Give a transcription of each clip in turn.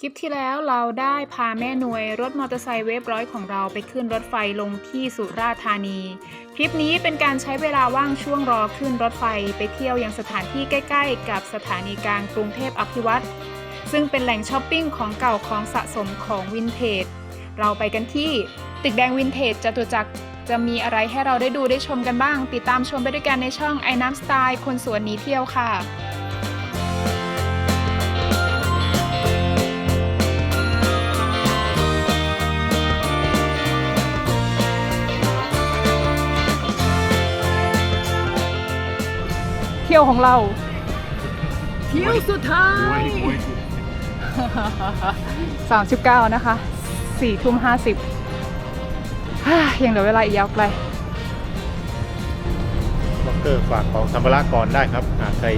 คลิปที่แล้วเราได้พาแม่หน่วยรถมอเตอร์ไซค์เวฟร้อยของเราไปขึ้นรถไฟลงที่สุราษฎร์ธานี คลิปนี้เป็นการใช้เวลาว่างช่วงรอขึ้นรถไฟไปเที่ยวยังสถานที่ใกล้ ๆ กับสถานีกลางกรุงเทพอภิวัตรซึ่งเป็นแหล่งช้อปปิ้งของเก่าของสะสมของวินเทจ เราไปกันที่ตึกแดงวินเทจจตุจักรจะมีอะไรให้เราได้ดูได้ชมกันบ้าง ติดตามชมไปด้วยกันในช่องไอ้น้ำสไตล์คนสวนหนีเที่ยวค่ะ ยวของเรา เที่ยวสุดท้าย 39 นะคะ4ทุ่ม50ฮ่ายังเหลือเวลาอีกยาวไกลล็อกเกอร์ฝากของสัมภาระก่อนได้ครับหากใคร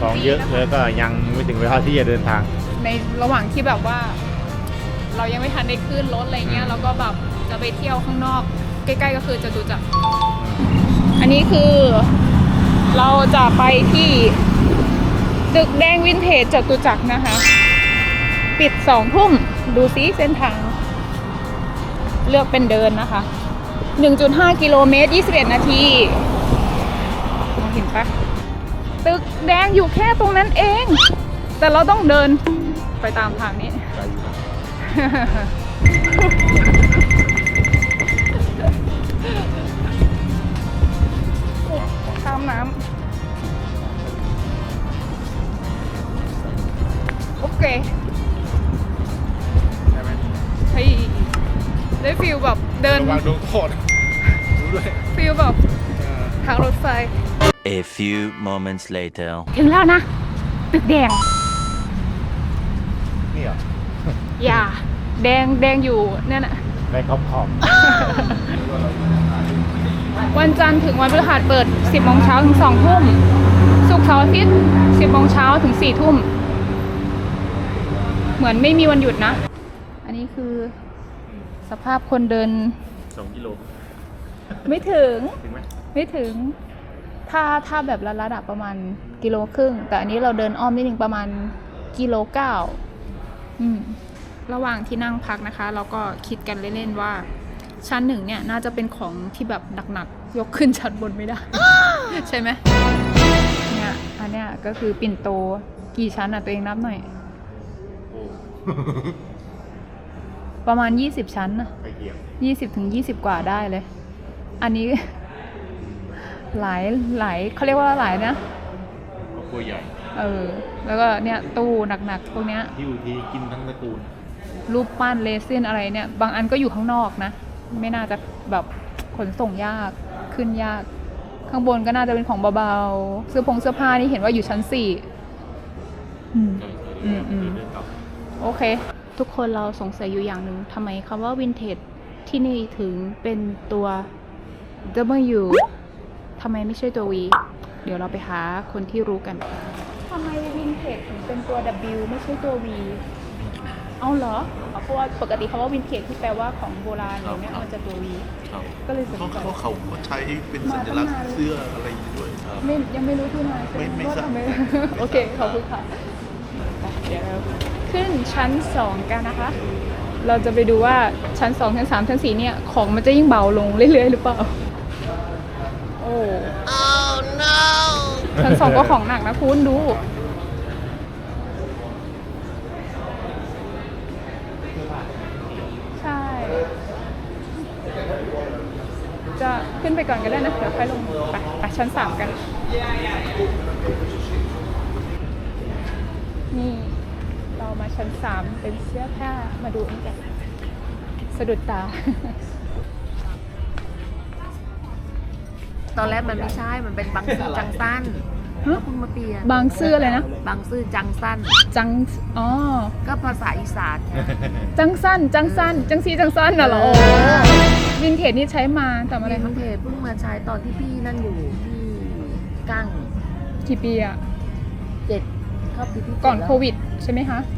ของเยอะแล้วก็ยังไม่ถึงเวลาที่จะเดินทาง ในระหว่างที่แบบว่า เรายังไม่ทันได้ขึ้นรถอะไรเงี้ยเราก็แบบจะไปเที่ยวข้างนอก ใกล้ ๆ ก็คือจะดูจักรอันนี้คือ เราจะไปที่ตึกแดงวินเทจจตุจักรนะคะ ปิดสองทุ่มดูซิเส้นทาง เลือกเป็นเดินนะคะ 1.5 กิโลเมตร 21 นาทีมองเห็นปะตึกแดงอยู่แค่ตรงนั้นเอง แต่เราต้องเดินไปตามทางนี้ ดินระวังโดนโคตรรู้ด้วยฟิลแบบเออทางรถไฟ A few moments later. ถึงแล้วนะ ตึกแดง นี่เหรออย่า แดงแดงอยู่เนี่ยนะในขอบขอบวันจันทร์ถึงวันพฤหัสเปิด 10โมงเช้าถึง2ทุ่ม ศุกร์เสาร์อาทิตย์ 10โมงเช้าถึง4ทุ่ม เหมือนไม่มีวันหยุดนะ อันนี้คือสภาพคนเดิน สองกิโลไม่ถึงถึงไหมไม่ถึง ถ้าถ้าแบบระดับประมาณกิโลครึ่ง แต่อันนี้เราเดินอ้อมนิดนึงประมาณกิโลเก้าอืมระหว่างที่นั่งพักนะคะ เราก็คิดกันเล่นๆว่า ชั้นหนึ่งเนี่ยน่าจะเป็นของที่แบบหนักๆ ยกขึ้นชั้นบนไม่ได้ ใช่ไหมเนี่ยอันเนี้ยก็คือปิ่นโตกี่ชั้นอะตัวเองนับหน่อย โอ้ ประมาณ 20 ชั้นนะไปเกี่ยวยี่สิบถึงยี่สิบกว่าได้เลย อันนี้ หลายหลายเขาเรียกว่าหลายนะก็กลัวใหญ่เออ แล้วก็เนี่ยตู้หนักๆพวกเนี้ย ที่อุทีกินทั้งตระกูลรูปปั้นเลซินอะไรเนี่ย บางอันก็อยู่ข้างนอกนะ ไม่น่าจะแบบขนส่งยากขึ้นยาก ข้างบนก็น่าจะเป็นของเบาๆเสื้อผงเสื้อผ้านี่เห็นว่าอยู่ชั้นสี่อืม อืมอืมเดินกลับโอเค ทุกคนเราสงสัยอยู่อย่างหนึ่งทำไมคำว่าวินเทจที่นี่ถึงเป็นตัว W ทำไมไม่ใช่ตัว V เดี๋ยวเราไปหาคนที่รู้กันทำไมวินเทจถึงเป็นตัว W ไม่ใช่ตัว V เอาเหรอเอาเพราะว่าปกติคำว่าวินเทจที่แปลว่าของโบราณอะไรเนี่ยมันจะตัว V ครับก็เลยสงเขาสัยเขาเขาใช้เป็นสัญลักษณ์เสื้ออะไรอย่างนี้ด้วยครับ ไม่ยังไม่รู้ที่มาใช่หไม่ไม่ว่าทราบทำไมไม่ทราบโอเคขอบคุณค่ะไปเดี๋ยวเรา ขึ้นชั้นสองกันนะคะ เราจะไปดูว่าชั้นสองชั้นสามชั้นสี่เนี่ย ของมันจะยิ่งเบาลงเรื่อยๆ หรือเปล่า โอ้ชั้นสองก็ของหนักนะคุณดู ใช่ จะขึ้นไปก่อนก็ได้นะ เดี๋ยวค่อยลง ไปไปชั้นสามกันนี่ เรา มาชั้นสามเป็นเสื้อผ้ามาดูนี่กันสะดุดตา ตอนแรกมันไม่ใช่ มันเป็นบางซื่อจังสั้นฮะก็เพิ่งมาเปลี่ยนบางซื่ออะไรนะ บางซื่อจังสั้น จัง อ๋อ ก็ภาษาอีสานไงจังสั้น จังสั้น จังซีจังสั้นน่ะเหรอเออวินเทจนี่ใช้มาแต่อะไรวิคะนเทจเพิ่งมาใช้ตอนที่พี่นั่นอยู่ที่กั้งกี่ปีอะเจ็ดเข้าปีที่เจ็ดก่อนแล้วโควิดใช่ไหมคะอืม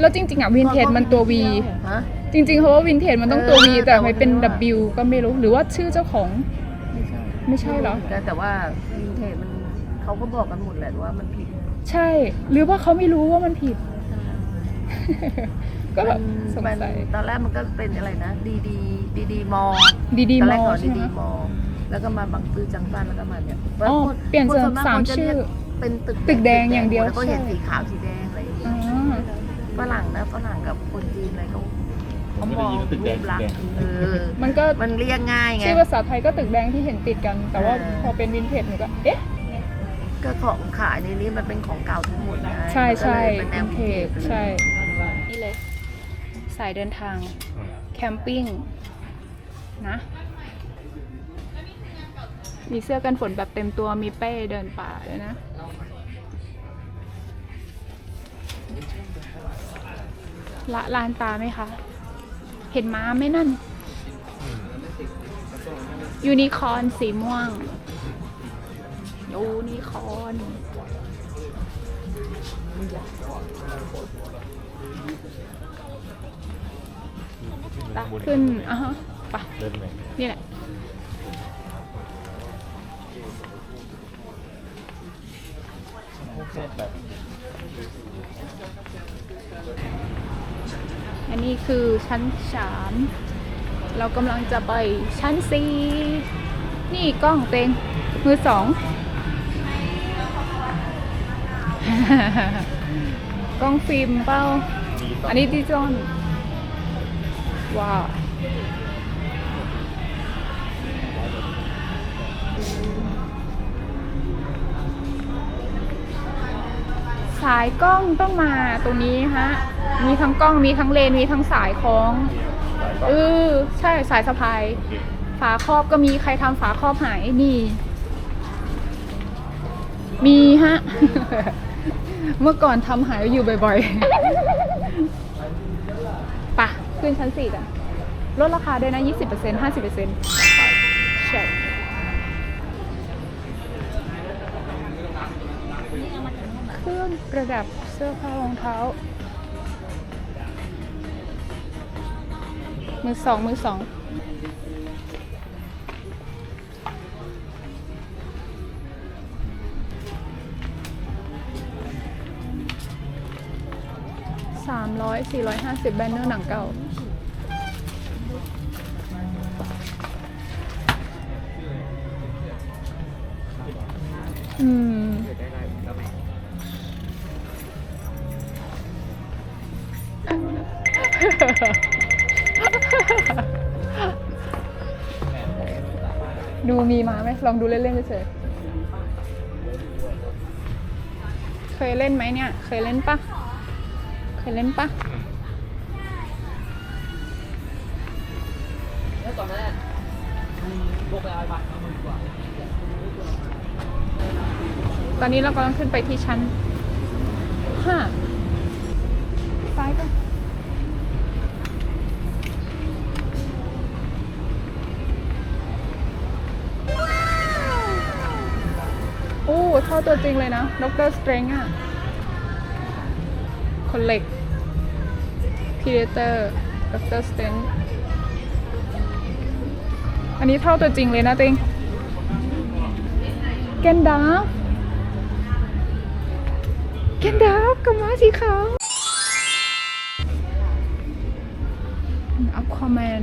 แล้วจริงๆอะวินเทจมันตัว V ฮะ จริงๆเพราะว่าวินเทจมันต้องตัว V เออแต่ทำไมเป็น แต่ว่า W ก็ไม่รู้หรือว่าชื่อเจ้าของ ไม่ใช่ไม่ใช่เหรอ แต่แต่ว่าวินเทจมันเขาก็บอกกันหมดแหละว่ามันผิดใช่ หรือว่าเขาไม่รู้ว่ามันผิด ก็แบบสงมันสัยตอนแรกมันก็เป็นอะไรนะ ดีดีดีดีมอดีดีตอนมแรกอก่อนใช่ดีไหม ดีมอ แล้วก็มาบางปือจังซันแล้วก็มาเนี่ยอ๋อคนเปลี่ยนคจากส่วกสามคนจะชื่อเรียกเป็นตึกตึกแดงอย่างเดียวแล้วก็เห็นใช่ สีขาวสีแดง ฝรั่งนะฝรั่งกับคนจีนอะไรเขาผมไม่ได้ยินว่าตึกแดงรูปลักษตึกณ์แดงเออมันก็มันเรียกง่ายไงชื่อภาษาไทยก็ตึกแดงที่เห็นติดกัน แต่ว่าเออพอเป็นวินเทจหนูก็เอ๊ะก็ของขายในนี้มันเป็นของเก่าทั้งหมดไงใช่ใช่มันก็เลยเป็นแนวิวนเทจวินเทจใช่นี่เลยสายเดินทางแคมปิ้งนะมีเสื้อกันฝนแบบเต็มตัวมีเป้เดินป่าด้วยนะ ละลานตาไหมคะ เห็นม้าไหมนั่น ยูนิคอร์นสีม่วง ยูนิคอร์นปะขึ้นอะฮะปะเดินไหนนี่แหละ อันนี้คือชั้นสามเรากำลังจะไปชั้นสี่นี่กล้องเต็งมือสองกล้องฟิล์มเป้า อันนี้ดิจิตอลว้าว สายกล้องต้องมาตรงนี้ฮะ มีทั้งกล้องมีทั้งเลนมีทั้งสายคล้องเออใช่สายสะพายโอเคฝาครอบก็มีใครทำฝาครอบหายนี่ มีฮะ เมื่อก่อนทำหายอยู่บ่อยๆปะขึ้นชั้นสี่กันลดราคาด้วยนะ 20% 50%ใช่ ประดับเสื้อผ้ารองเท้า มือสอง มือสองสามร้อยสี่ร้อยห้าสิบแบนเนอร์หนังเก่าอืม ลองดูเล่นๆเฉยเคยเล่นไหมเนี่ย เคยเล่นปะเคยเล่นปะตอนนี้เรากำลังขึ้นไปที่ชั้นห้าซ้ายกัน ท่าตัวจริงเลยนะดรสเตรงอะคนเหล็กพีเดเตอร์ดรสเตรนอันนี้เท่าตัวจริงเลยนะติงแกนดาฟแกนดาฟกับม้าสีขาวอัพควาแมน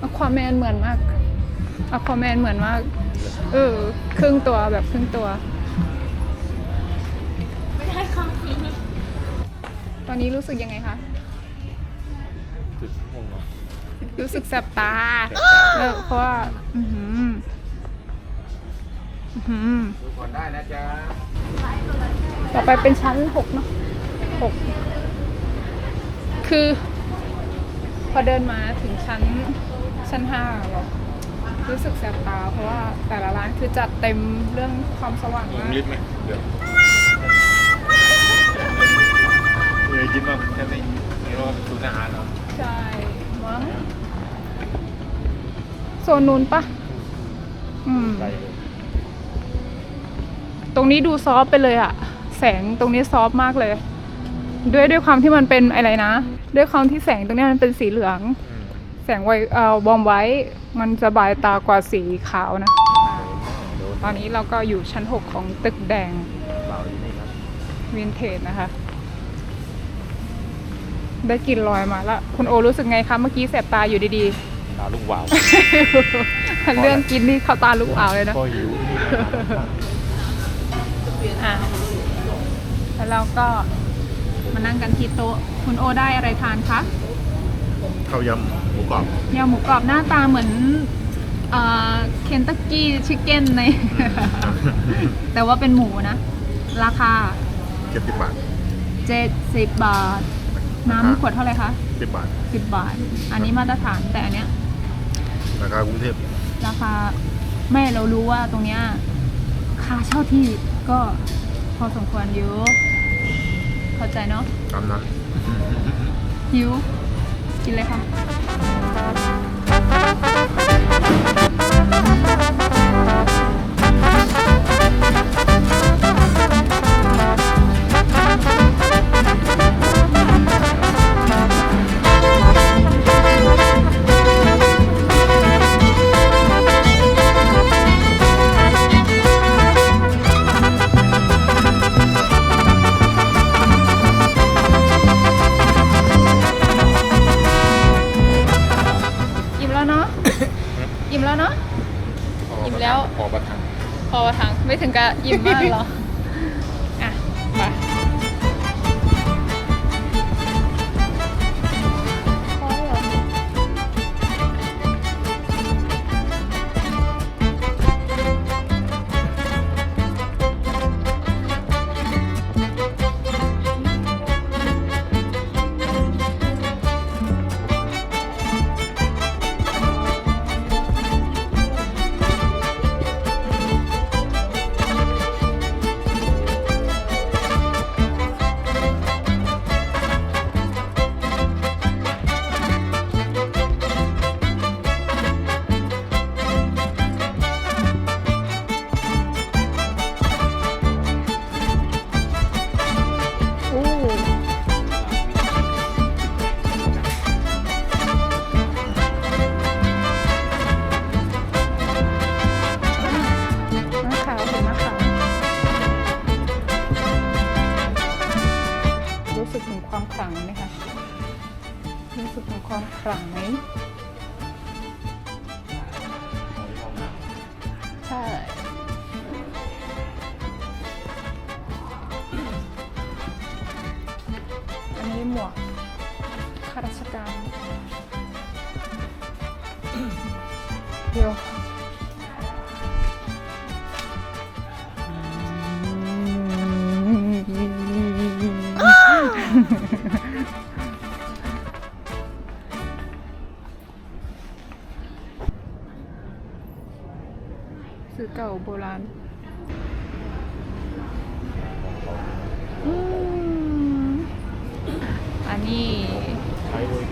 อัพควาแมนเหมือนมาก อัควาแมนเหมือนมากเออครึ่งตัวแบบครึ่งตัวตอนนี้รู้สึกยังไงคะ จุดม่วงเนาะรู้สึกแสบตาเออเพราะว่าอือหืออื้อหือ ดูก่อนได้นะจ๊ะต่อไปเป็นชั้นหกเนาะหกคือ พอเดินมาถึงชั้นชั้นห้าเรา รู้สึกแสบตาเพราะว่าแต่ละร้านคือจัดเต็มเรื่องความสว่างยิมากลิฟต์ไหมเดี๋ยวเคยกินบ้างแค่นี้นี่ว่าศูนย์อาหารเหรอใช่มั้งโซนนู้นปะอืม ไกลเลยตรงนี้ดูซอฟต์ไปเลยอะแสงตรงนี้ซอฟต์มากเลย ด้วยด้วยความที่มันเป็นอะไรนะ ด้วยความที่แสงตรงนี้มันเป็นสีเหลือง อื แสงไวเอ่อบอมไว้ มันจะบายตากว่าสีขาวนะอ่าโดนตอนนี้เราก็อยู่ชั้น 6 ของตึกแดงเปล่าที่นี่ครับวินเทจนะคะ ได้กลิ่นลอยมาแล้วคุณโอรู้สึกไงคะเมื่อกี้แสบตาอยู่ดีตาลูกวาวๆ เรื่องกินนี่เข้าตาลูกอ่าวเลยนะ ก็หิวนี่อะแล้วเราก็มานั่งกันที่โต๊ะ คุณโอได้อะไรทานคะข้าวยำหมู กรอบยำหมูกรอบหน้าตาเหมือนเคนตักกี้ชิคเก้นใน แต่ว่าเป็นหมูนะ ราคาเจ็ดสิบบาท70บาท น้ำขวดเท่าไหร่คะสิบบาท10บาท อันนี้มาตรฐานแต่อันเนี้ย ราคากรุงเทพราคาแม่เรารู้ว่าตรงเนี้ยค่าเช่าที่ก็พอสมควรเยอะเข้าใจเนาะตามนั้นหิว กินเลยค่ะ ถึงกั หมวกข้าราชการ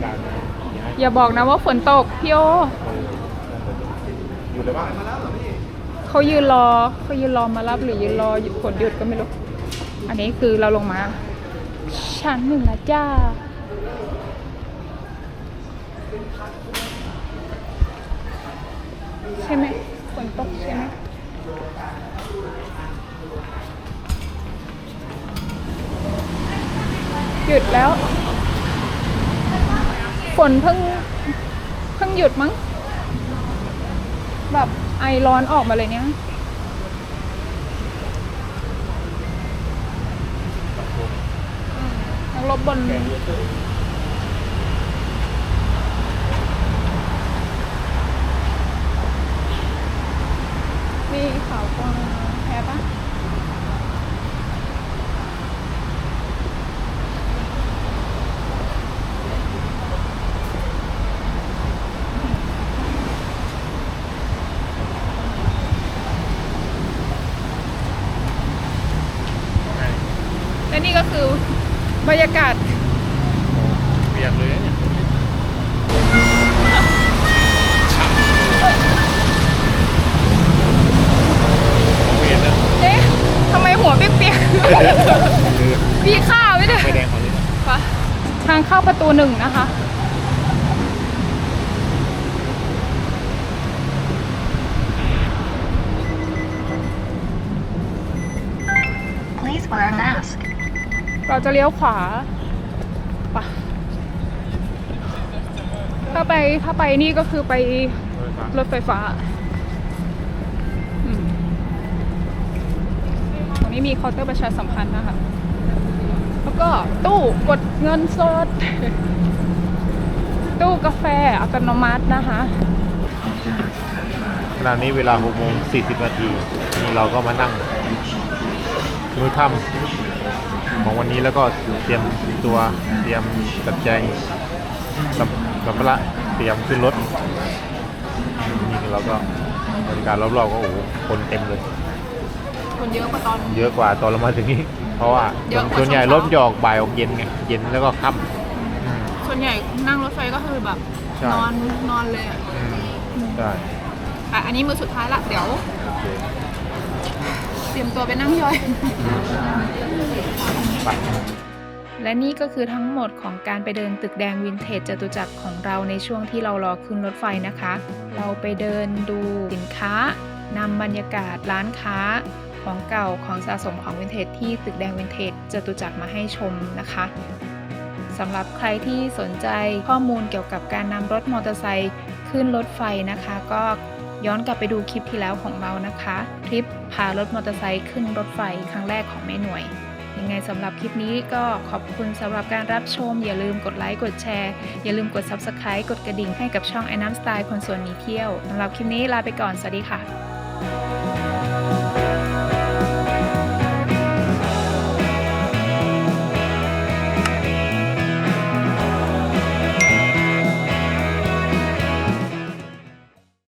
การอย่าบอกนะว่าฝนตก พี่โออยู่เลยว่าเขายืนรอเขายืนรอมารับหรือยืนรอฝนหยุดก็ไม่รู้ อันนี้คือเราลงมา ชั้นหนึ่งนะจ้า ใช่ไหมฝนตกใช่ไหมหยุดแล้ว ฝนเพิ่งเพิ่งหยุดมั้ง แบบไอร้อนออกมาเลยเนี่ยนักรบบนมีขาวกวางแพ้ปะและนี่ก็คือบรร ยากาศเปียกเลยเนี่ยเปียกนะเอ๊ะทำไมหัวเปียกๆมีข้าวไหมเนี่ยไฟแดงของเลยปะทางเข้าประตูหนึ่งนะคะ เราจะเลี้ยวขวาปะถ้าไปถ้าไปนี่ก็คือไปรถไฟฟ้าตรงนี้มีเคาน์เตอร์ประชาสัมพันธ์นะคะ แล้วก็ตู้กดเงินสด ตู้กาแฟอัตโนมัตินะคะขณะนี้เวลา6โมง40 นาที นี่เราก็มานั่งมื้อค่ำ ของวันนี้แล้วก็เตรียมตัวเตรียมจัดแจงสัมสัมภาระเตรียมขึ้นรถนี่เราก็บรรยากาศรอบๆก็โอ้โหคนเต็มเลย คนเยอะกว่าตอน เยอะกว่าตอนเรามาถึงนี่เพราะว่าเยอะกว่าส่วนใหญ่ช่วงเช้ารถจะออกบ่ายออกเย็นไงเย็นแล้วก็ค่ำอืม ส่วนใหญ่นั่งรถไฟก็คือแบบใช่ นอนนอนเลยอะอืมใช่อะอันนี้มือสุดท้ายละเดี๋ยว โอเค เตรียมตัวไปนั่งย่อย และนี่ก็คือทั้งหมดของการไปเดินตึกแดงวินเทจจตุจักรของเราในช่วงที่เรารอขึ้นรถไฟนะคะ เราไปเดินดูสินค้านำบรรยากาศร้านค้าของเก่าของสะสมของวินเทจที่ตึกแดงวินเทจจตุจักรมาให้ชมนะคะสำหรับใครที่สนใจข้อมูลเกี่ยวกับการนำรถมอเตอร์ไซค์ขึ้นรถไฟนะคะ ก็ ย้อนกลับไปดูคลิปที่แล้วของเรานะคะคลิปพารถมอเตอร์ไซค์ขึ้นรถไฟครั้งแรกของแม่หน่วย ยังไงสำหรับคลิปนี้ก็ขอบคุณสำหรับการรับชม อย่าลืมกดไลค์กดแชร์ อย่าลืมกด Subscribe กดกระดิ่งให้กับช่องไอ้น้ำสไตล์คนสวนนีเที่ยวสำหรับคลิปนี้ลาไปก่อน สวัสดีค่ะ